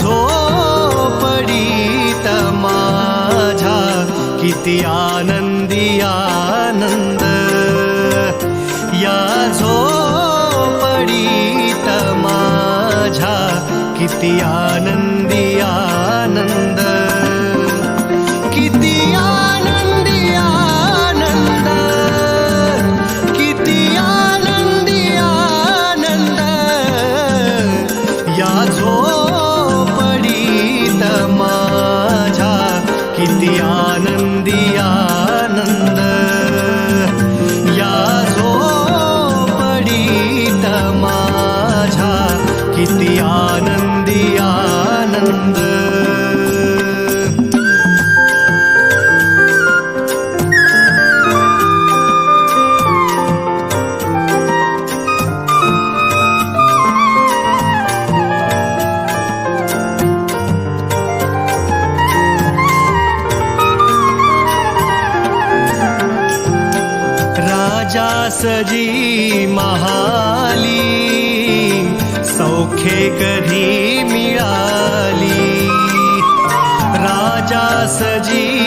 झोपडीत माझ्या किती आनंदी आनंद. या झोपडीत माझ्या किती आनंदी आनंद. किती आनंदी आनंद. किती आनंदी आनंद. या झोपडीत माझ्या किती आनंदी आनंद. या झोपडीत माझ्या किती आनंदी आनंद. राजा सजी महाली सौखे कधी मिळाली? राजा सजी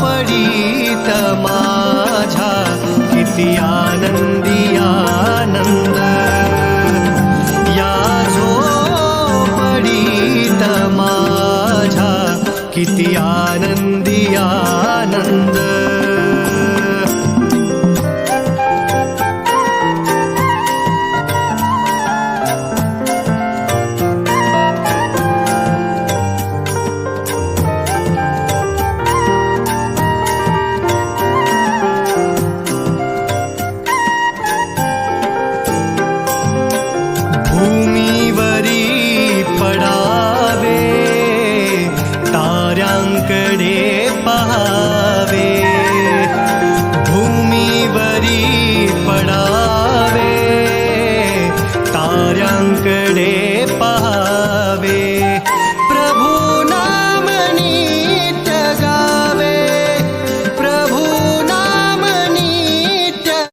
पडीत माझा किती आनंदी आनंद. या झोपडीत माझा किती आनंदी Whom